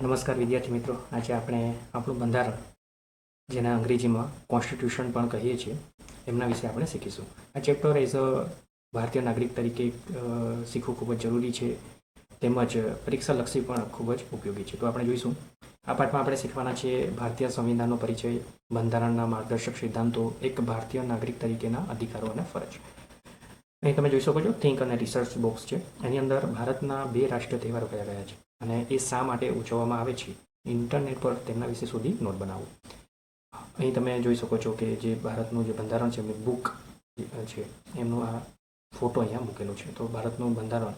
નમસ્કાર વિદ્યાર્થી મિત્રો. આજે આપણે આપણું બંધારણ, જેના અંગ્રેજીમાં કોન્સ્ટિટ્યુશન પણ કહીએ છીએ, એમના વિશે આપણે શીખીશું. આ ચેપ્ટર એઝ અ ભારતીય નાગરિક તરીકે શીખવું ખૂબ જ જરૂરી છે. તેમજ પરીક્ષાલક્ષી પણ ખૂબ જ ઉપયોગી છે. તો આપણે જોઈશું. આ પાઠમાં આપણે શીખવાના છીએ ભારતીય સંવિધાનનો પરિચય, બંધારણના માર્ગદર્શક સિદ્ધાંતો, એક ભારતીય નાગરિક તરીકેના અધિકારો અને ફરજ. અહીં તમે જોઈ શકો છો થિંક અને રિસર્ચ બોક્સ છે. એની અંદર ભારતના બે રાષ્ટ્રીય તહેવારો કયા ગયા છે? અને એ શા માટે ઉજવવામાં આવે છે? ઇન્ટરનેટ પર તેમના વિશે શોધી નોટ બનાવો. અહીં તમે જોઈ શકો છો કે જે ભારતનું જે બંધારણ છે, એમની બુક છે, એમનો આ ફોટો અહીંયા મૂકેલો છે. તો ભારતનું બંધારણ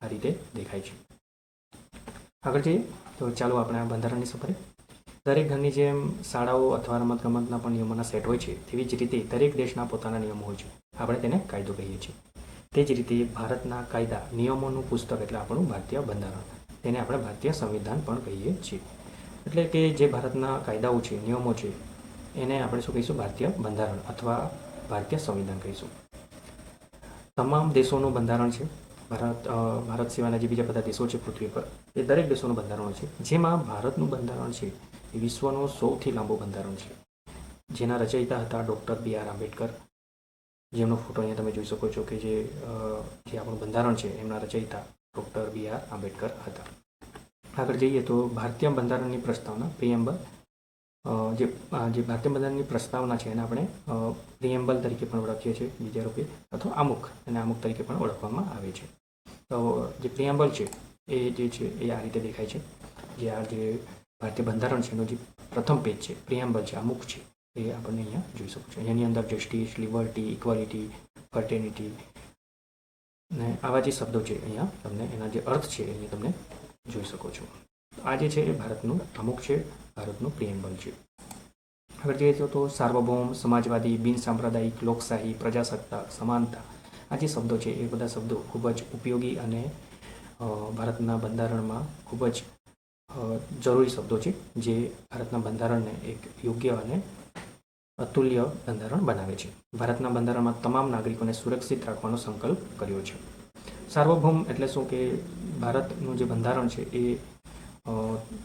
આ રીતે દેખાય છે. આગળ જઈએ. તો ચાલો આપણે આ બંધારણની સફરે. દરેક ઘરની જેમ શાળાઓ અથવા રમત ગમતના પણ નિયમોના સેટ હોય છે. તેવી જ રીતે દરેક દેશના પોતાના નિયમો હોય છે. આપણે તેને કાયદો કહીએ છીએ. તે જ રીતે ભારતના કાયદા, નિયમોનું પુસ્તક એટલે આપણું ભારતીય બંધારણ. તેને આપણે ભારતીય સંવિધાન પણ કહીએ છીએ. એટલે કે જે ભારતના કાયદાઓ છે, નિયમો છે, એને આપણે શું કહીશું? ભારતીય બંધારણ અથવા ભારતીય સંવિધાન કહીશું. તમામ દેશોનું બંધારણ છે. ભારત ભારત સિવાયના જે બીજા બધા દેશો છે પૃથ્વી પર, એ દરેક દેશોનું બંધારણ છે. જેમાં ભારતનું બંધારણ છે, એ વિશ્વનો સૌથી લાંબો બંધારણ છે. જેના રચયિતા હતા ડૉક્ટર બી આર આંબેડકર. જેમનો ફોટો અહીંયા તમે જોઈ શકો છો કે જે જે આપણું બંધારણ છે, એમના રચયિતા. ડૉક્ટર બી આર આંબેડકર હતા. આગળ જઈએ તો ભારતીય બંધારણની પ્રસ્તાવના પ્રિએમ્બલ જે જે ભારતીય બંધારણની પ્રસ્તાવના છે એને આપણે પ્રિએમ્બલ તરીકે પણ ઓળખીએ છીએ, બીજા રૂપે, અથવા અમુક અને અમુક તરીકે પણ ઓળખવામાં આવે છે. તો જે પ્રિએમ્બલ છે, એ જે છે, એ આ રીતે દેખાય છે જે આ જે ભારતીય બંધારણ છે, એનો જે પ્રથમ પેજ છે પ્રિએમ્બલ છે, અમુક છે, એ આપણને અહીંયા જોઈ શકો છો. એની અંદર જસ્ટિસ લિબર્ટી ઇક્વાલિટી ફર્ટેનિટી ને આવા જે શબ્દો છે અહીંયા, તમને એના જે અર્થ છે એ તમને જોઈ શકો છો. આ જે છે એ ભારતનું અમુક છે, ભારતનું પ્રિએમ્બલ છે. આગળ જોઈએ તો- તો સાર્વભૌમ, સમાજવાદી, બિન સાંપ્રદાયિક, લોકશાહી, પ્રજાસત્તાક, સમાનતા, આ જે શબ્દો છે એ બધા શબ્દો ખૂબ જ ઉપયોગી અને ભારતના બંધારણમાં ખૂબ જ જરૂરી શબ્દો છે, જે ભારતના બંધારણને એક યોગ્ય અને અતુલ્ય બંધારણ બનાવે છે. ભારતના બંધારણમાં તમામ નાગરિકોને સુરક્ષિત રાખવાનો સંકલ્પ કર્યો છે. સાર્વભૌમ એટલે શું કે ભારતનું જે બંધારણ છે એ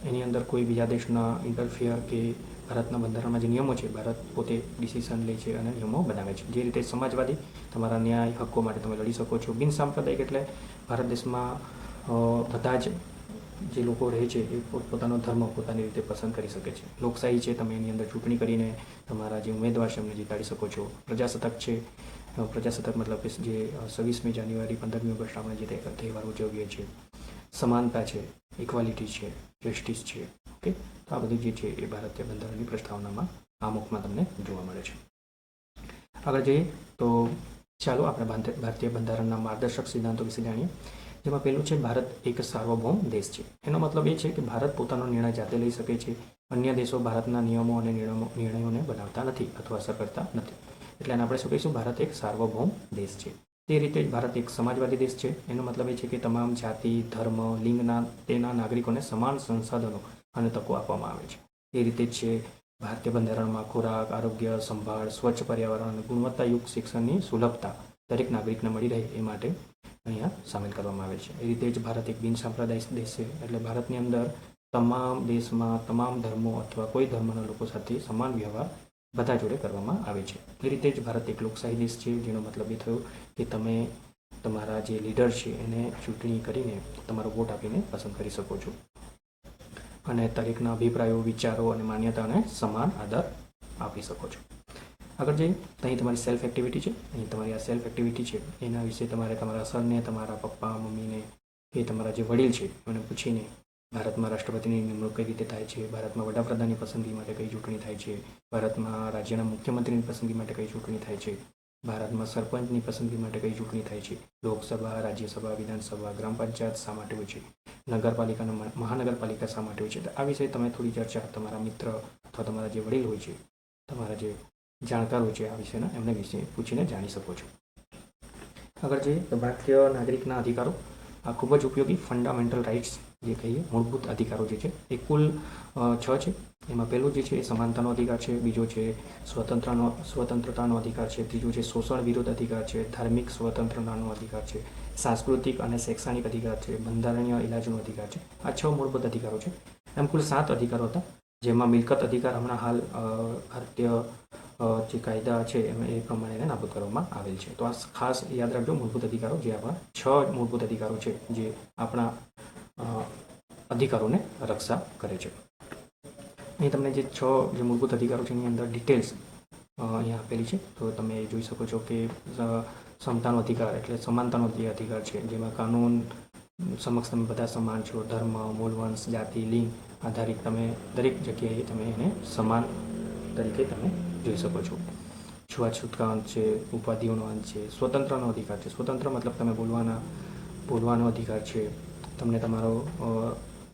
એની અંદર કોઈ બીજા દેશના ઇન્ટરફિયર કે ભારતના બંધારણમાં જે નિયમો છે, ભારત પોતે ડિસિઝન લે છે અને નિયમો બનાવે છે. જે રીતે સમાજવાદી તમારા ન્યાય હક્કો માટે તમે લડી શકો છો. બિનસાંપ્રદાયિક એટલે ભારત દેશમાં બધા જ જે લોકો રહે છે, એ પોતપોતાનો ધર્મ પોતાની રીતે પસંદ કરી શકે છે. લોકશાહી છે, તમે એની અંદર ચૂંટણી કરીને તમારા જે ઉમેદવાર છે, એમને જીતાડી શકો છો. પ્રજાસત્તાક છે પ્રજાસત્તાક મતલબ કે જે છવ્વીસમી જાન્યુઆરી પંદરમી ઓગસ્ટ આપણે જે તહે- તહેવાર ઉજવીએ છીએ. સમાનતા છે ઇક્વાલિટી છે જસ્ટિસ છે, ઓકે? તો આ બધું જે છે, એ ભારતીય બંધારણની પ્રસ્તાવનામાં, આમુખમાં તમને જોવા મળે છે. આગળ જઈએ તો ચાલો આપણે ભારત- ભારતીય બંધારણના માર્ગદર્શક સિદ્ધાંતો વિશે જાણીએ. જેમાં પહેલું છે, ભારત એક સાર્વભૌમ દેશ છે. એનો મતલબ એ છે કે ભારત પોતાનો નિર્ણય જાતે લઈ શકે છે. અન્ય દેશો ભારતના નિયમો અને નિર્ણયોને બનાવતા નથી અથવા અસર કરતા નથી. એટલે આપણે શું કહીશું? ભારત એક સાર્વભૌમ દેશ છે. તે રીતે જ ભારત એક સમાજવાદી દેશ છે. એનો મતલબ એ છે કે તમામ જાતિ, ધર્મ, લિંગના, તેના નાગરિકોને સમાન સંસાધનો અને તકો આપવામાં આવે છે. એ રીતે જ છે, ભારતીય બંધારણમાં ખોરાક, આરોગ્ય, સંભાળ, સ્વચ્છ પર્યાવરણ અને ગુણવત્તાયુક્ત શિક્ષણની સુલભતા દરેક નાગરિકને મળી રહે એ માટે અહીંયા સામેલ કરવામાં આવે છે. એ રીતે જ ભારત એક બિન સાંપ્રદાયિક દેશ છે. એટલે ભારતની અંદર તમામ દેશમાં તમામ ધર્મો અથવા કોઈ ધર્મના લોકો સાથે સમાન વ્યવહાર બધા જોડે કરવામાં આવે છે. એ રીતે જ ભારત એક લોકશાહી દેશ છે, જેનો મતલબ એ થયો કે તમે તમારા જે લીડર છે એને ચૂંટણી કરીને તમારો વોટ આપીને પસંદ કરી શકો છો. અને દરેકના અભિપ્રાયો, વિચારો અને માન્યતાને સમાન આદર આપી શકો છો. આગળ જઈએ. તો અહીં તમારી સેલ્ફ એક્ટિવિટી છે. અહીં તમારી આ સેલ્ફ એક્ટિવિટી છે. એના વિશે તમારે તમારા સરને તમારા પપ્પા, મમ્મીને, એ તમારા જે વડીલ છે, એમને પૂછીને ભારતમાં રાષ્ટ્રપતિની નિમણૂક કઈ રીતે થાય છે, ભારતમાં વડાપ્રધાનની પસંદગી માટે કઈ ચૂંટણી થાય છે, ભારતમાં રાજ્યના મુખ્યમંત્રીની પસંદગી માટે કઈ ચૂંટણી થાય છે, ભારતમાં સરપંચની પસંદગી માટે કઈ ચૂંટણી થાય છે, લોકસભા, રાજ્યસભા, વિધાનસભા, ગ્રામ પંચાયત શા માટે હોય છે, નગરપાલિકાના મહાનગરપાલિકા શા માટે હોય છે. તો આ વિશે તમે થોડી ચર્ચા, તમારા મિત્ર અથવા તમારા જે વડીલ હોય છે, તમારા જે જાણકાર છે આ વિશેના, એમને વિશે પૂછીને જાણી શકો છો. આગળ જે ભારતીય નાગરિકના અધિકારો. આ ખૂબ જ ઉપયોગી ફંડામેન્ટલ રાઇટ્સ જે કહીએ, મૂળભૂત અધિકારો જે છે, એ કુલ છ છે. એમાં પહેલું જે છે એ સમાનતાનો અધિકાર છે, બીજો છે સ્વતંત્રનો, સ્વતંત્રતાનો અધિકાર છે, ત્રીજો છે શોષણ વિરોધ અધિકાર છે, ધાર્મિક સ્વતંત્રતાનો અધિકાર છે, સાંસ્કૃતિક અને શૈક્ષણિક અધિકાર છે, બંધારણીય ઇલાજનો અધિકાર છે. આ છ મૂળભૂત અધિકારો છે. એમ કુલ સાત અધિકારો હતા, જેમાં મિલકત અધિકાર હમણાં હાલ ભારતીય જે કાયદા છે એમ એ પ્રમાણે એને નાબૂદ કરવામાં આવેલ છે. તો આ ખાસ યાદ રાખજો, મૂળભૂત અધિકારો જે આપણા છ મૂળભૂત અધિકારો છે, જે આપણા અધિકારોને રક્ષા કરે છે. અહીં તમને જે છ જે મૂળભૂત અધિકારો છે એની અંદર ડિટેલ્સ અહીંયા આપેલી છે. તો તમે જોઈ શકો છો કે સમતાનો અધિકાર એટલે સમાનતાનો જે અધિકાર છે, જેમાં કાનૂન સમક્ષ તમે બધા સમાન છો, ધર્મ, મૂળવંશ, જાતિ, લિંગ આધારિત તમે દરેક જગ્યાએ તમે એને સમાન તરીકે તમે જોઈ શકો છો. છૂઆછૂતનો અંત છે, ઉપાધિઓનો અંત છે, સ્વતંત્રનો અધિકાર છે. સ્વતંત્ર મતલબ તમે બોલવાના, બોલવાનો અધિકાર છે. તમને તમારો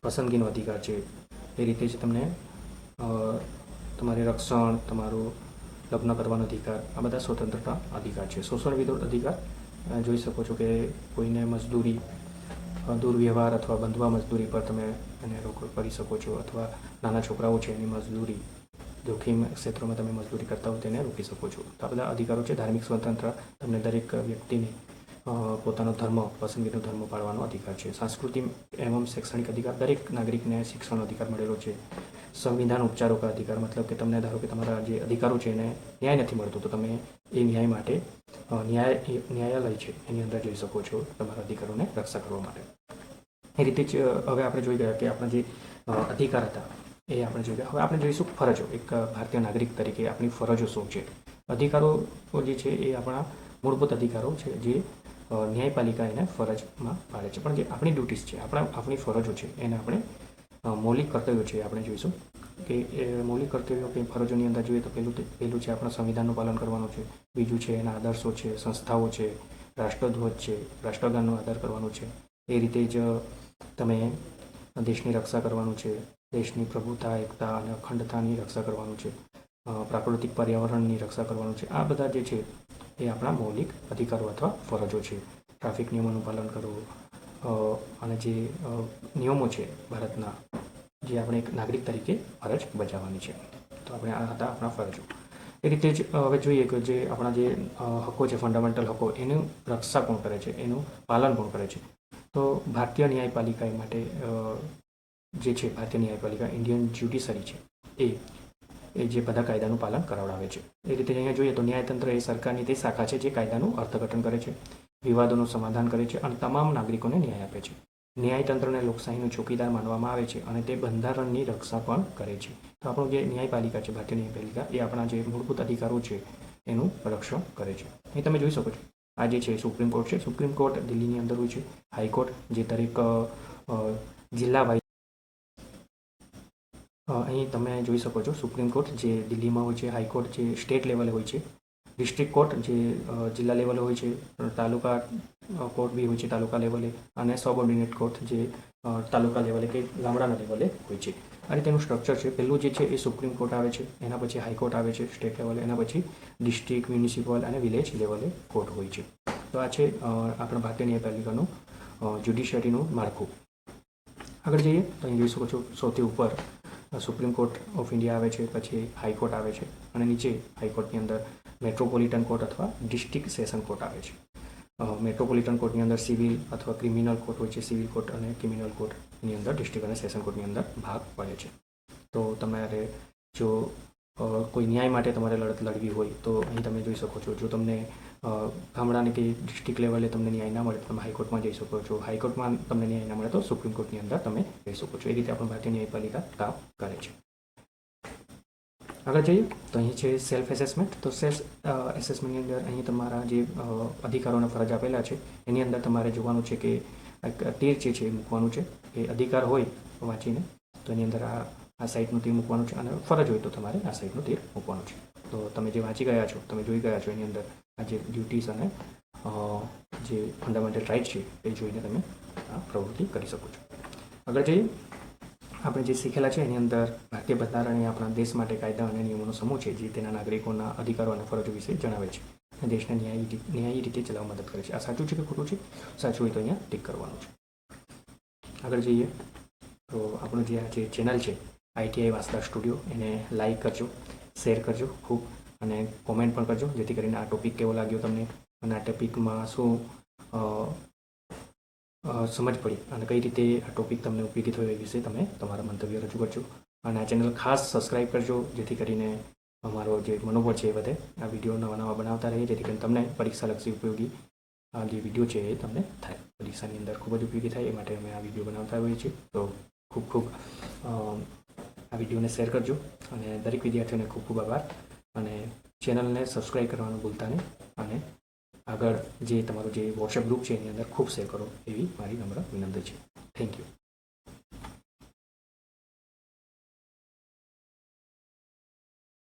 પસંદગીનો અધિકાર છે. એ રીતે જ તમને તમારે રક્ષણ, તમારું લગ્ન કરવાનો અધિકાર, આ બધા સ્વતંત્રતા અધિકાર છે. શોષણ વિરોધ અધિકાર જોઈ શકો છો કે કોઈને મજદૂરી દુર્વ્યવહાર અથવા બંધવા મજદૂરી પર તમે એને રોક કરી શકો છો અથવા નાના છોકરાઓ છે એની મજદૂરી જોખીમ ક્ષેત્રોમાં તમે મજદૂરી કરતા હો તેને રોકી શકો છો. આ બધા અધિકારો છે, ધાર્મિક સ્વતંત્ર. તમને દરેક વ્યક્તિને પોતાનો ધર્મ, પસંદગીનો ધર્મ પાળવાનો અધિકાર છે. સાંસ્કૃતિક એવમ શૈક્ષણિક અધિકાર, દરેક નાગરિકને શિક્ષણનો અધિકાર મળેલો છે. સંવિધાન ઉપચારો કા અધિકાર, મતલબ કે તમને ધારો કે તમારા જે અધિકારો છે એને ન્યાય નથી મળતો, તો તમે એ ન્યાય માટે ન્યાય ન્યાયાલય છે, એની અંદર જઈ શકો છો તમારા અધિકારોને રક્ષા કરવા માટે. એ રીતે જ હવે આપણે જોઈ ગયા કે આપણા જે અધિકાર હતા એ આપણે જોઈ હવે આપણે જોઈશું ફરજો. એક ભારતીય નાગરિક તરીકે આપણી ફરજો શું છે? અધિકારો જે છે એ આપણા મૂળભૂત અધિકારો છે જે ન્યાયપાલિકા એને ફરજમાં પાડે છે. પણ જે આપણી ડ્યુટીઝ છે, આપણા, આપણી ફરજો છે, એને આપણે મૌલિક કર્તવ્યો છે આપણે જોઈશું. કે મૌલિક કર્તવ્યો કે ફરજોની અંદર જોઈએ તો પહેલું પહેલું છે આપણા સંવિધાનનું પાલન કરવાનું છે. બીજું છે એના આદર્શો છે, સંસ્થાઓ છે, રાષ્ટ્રધ્વજ છે, રાષ્ટ્રગાનનો આદર કરવાનો છે. એ રીતે જ તમે દેશની રક્ષા કરવાનું છે દેશની પ્રભુતા, એકતા અને અખંડતાની રક્ષા કરવાનું છે. પ્રાકૃતિક પર્યાવરણની રક્ષા કરવાનું છે. આ બધા જે છે, એ આપણા મૌલિક અધિકારો અથવા ફરજો છે. ટ્રાફિક નિયમોનું પાલન કરવું અને જે નિયમો છે ભારતના, જે આપણે એક નાગરિક તરીકે ફરજ બજાવવાની છે. તો આપણે આ હતા આપણા ફરજો. એ રીતે જ હવે જોઈએ કે જે આપણા જે હકો છે ફંડામેન્ટલ હકો, એનું રક્ષા કોણ કરે છે? એનું પાલન કોણ કરે છે? તો ભારતીય ન્યાયપાલિકા એ માટે જે છે ભારતીય ન્યાયપાલિકા ઇન્ડિયન જ્યુડિશરી છે, એ એ જે બધા કાયદાનું પાલન કરાવડાવે છે. એ રીતે અહીંયા જોઈએ તો ન્યાયતંત્ર એ સરકારની તે શાખા છે જે કાયદાનું અર્થઘટન કરે છે, વિવાદોનું સમાધાન કરે છે અને તમામ નાગરિકોને ન્યાય આપે છે. ન્યાયતંત્રને લોકશાહીનું ચોકીદાર માનવામાં આવે છે અને તે બંધારણની રક્ષા પણ કરે છે. તો આપણું જે ન્યાયપાલિકા છે, ભારતીય ન્યાયપાલિકા એ આપણા જે મૂળભૂત અધિકારો છે, એનું રક્ષણ કરે છે. એ તમે જોઈ શકો છો, આ જે છે સુપ્રીમ કોર્ટ છે. સુપ્રીમ કોર્ટ દિલ્હીની અંદર હોય છે. હાઈકોર્ટ જે દરેક જિલ્લા વાઇઝ અહીં તમે જોઈ શકો છો સુપ્રીમ કોર્ટ જે દિલ્હીમાં હોય છે હાઈકોર્ટ જે સ્ટેટ લેવલે હોય છે ડિસ્ટ્રિક્ટ કોર્ટ જે જિલ્લા લેવલે હોય છે, તાલુકા કોર્ટ બી હોય છે તાલુકા લેવલે અને સબઓર્ડિનેટ કોર્ટ જે તાલુકા લેવલે કે ગામડાના લેવલે હોય છે. અને તેનું સ્ટ્રક્ચર છે પહેલું જે છે એ સુપ્રીમ કોર્ટ આવે છે, એના પછી હાઈકોર્ટ આવે છે સ્ટેટ લેવલે એના પછી ડિસ્ટ્રિક્ટ મ્યુનિસિપલ અને વિલેજ લેવલે કોર્ટ હોય છે. તો આ છે આપણા ભારતીય ન્યાયપાલિકાનું જ્યુડિશિયરીનું માળખું. આગળ જઈએ તો અહીં જોઈ શકો છો સૌથી ઉપર સુપ્રીમ કોર્ટ ઓફ ઇન્ડિયા આવે છે, પછી હાઈકોર્ટ આવે છે અને નીચે હાઈકોર્ટની અંદર મેટ્રોપોલિટન કોર્ટ અથવા ડિસ્ટ્રિક્ટ સેશન કોર્ટ આવે છે. મેટ્રોપોલિટન કોર્ટની અંદર સિવિલ અથવા ક્રિમિનલ કોર્ટ હોય છે સિવિલ કોર્ટ અને ક્રિમિનલ કોર્ટની અંદર ડિસ્ટ્રિક્ટ અને સેશન કોર્ટની અંદર ભાગ પડે છે. તો તમારે જો કોઈ ન્યાય માટે તમારે લડત લડવી હોય તો અહીં તમે જોઈ શકો છો. જો તમને ગામડાને કે ડિસ્ટ્રિક્ટ લેવલે તમને ન્યાય ના મળે તો તમે હાઈકોર્ટમાં જઈ શકો છો. હાઈકોર્ટમાં તમને ન્યાય ના મળે તો સુપ્રીમ કોર્ટની અંદર તમે જઈ શકો છો. એ રીતે આપણે ભારતીય ન્યાયપાલિકા કામ કરે છે. આગળ જઈએ. તો અહીં છે સેલ્ફ એસેસમેન્ટ તો સેલ્ફ એસેસમેન્ટની અંદર અહીં તમારા જે અધિકારોના ફરજ આપેલા છે, એની અંદર તમારે જોવાનું છે કે તીર જે છે એ મૂકવાનું છે. એ અધિકાર હોય વાંચીને તો એની અંદર આ આ સાઈડનું તીર મૂકવાનું છે અને ફરજ હોય તો તમારે આ સાઈડનું તીર મૂકવાનું છે. તો તમે જે વાંચી ગયા છો, તમે જોઈ ગયા છો એની અંદર આ જે ડ્યુટીઝ અને જે ફંડામેન્ટલ રાઇટ છે, એ જોઈને તમે આ પ્રવૃત્તિ કરી શકો છો. આગળ જઈએ. આપણે જે શીખેલા છે, એની અંદર ભારતીય બંધારણ એ આપણા દેશ માટે કાયદા અને નિયમોનો સમૂહ છે, જે તેના નાગરિકોના અધિકારો અને ફરજો વિશે જણાવે છે. અને દેશને ન્યાયી ન્યાયી રીતે ચલાવવા મદદ કરે છે. આ સાચું છે કે ખોટું છે? સાચું હોય તો અહીંયા ટીક કરવાનું છે. આગળ જઈએ. તો આપણું જે આ જે ચેનલ છે આઈટીઆઈ વાંસદા સ્ટુડિયો એને લાઈક કરજો શેર કરજો. ખૂબ અને કોમેન્ટ પણ કરજો, જેથી કરીને આ ટોપિક કેવો લાગ્યો તમને અને આ ટોપિકમાં શું સમજ પડી અને કઈ રીતે આ ટોપિક તમને ઉપયોગી થયો એ વિશે તમે તમારા મંતવ્ય રજૂ કરજો. અને આ ચેનલ ખાસ સબસ્ક્રાઈબ કરજો, જેથી કરીને અમારો જે મનોબળ છે એ વધે. આ વીડિયો નવા નવા બનાવતા રહીએ, જેથી કરીને તમને પરીક્ષાલક્ષી ઉપયોગી જે વીડિયો છે એ તમને થાય. પરીક્ષાની અંદર ખૂબ જ ઉપયોગી થાય, એ માટે અમે આ વીડિયો બનાવતા હોઈએ છીએ. તો ખૂબ ખૂબ આ વિડીયોને શેર કરજો. અને દરેક વિદ્યાર્થીઓને ખૂબ ખૂબ આભાર. અને ચેનલને સબસ્ક્રાઈબ કરવાનું ભૂલતા નહીં. અને આગળ જે તમારું જે વોટ્સએપ ગ્રુપ છે એની અંદર ખૂબ શેર કરો એવી મારી નમ્ર વિનંતી છે. Thank you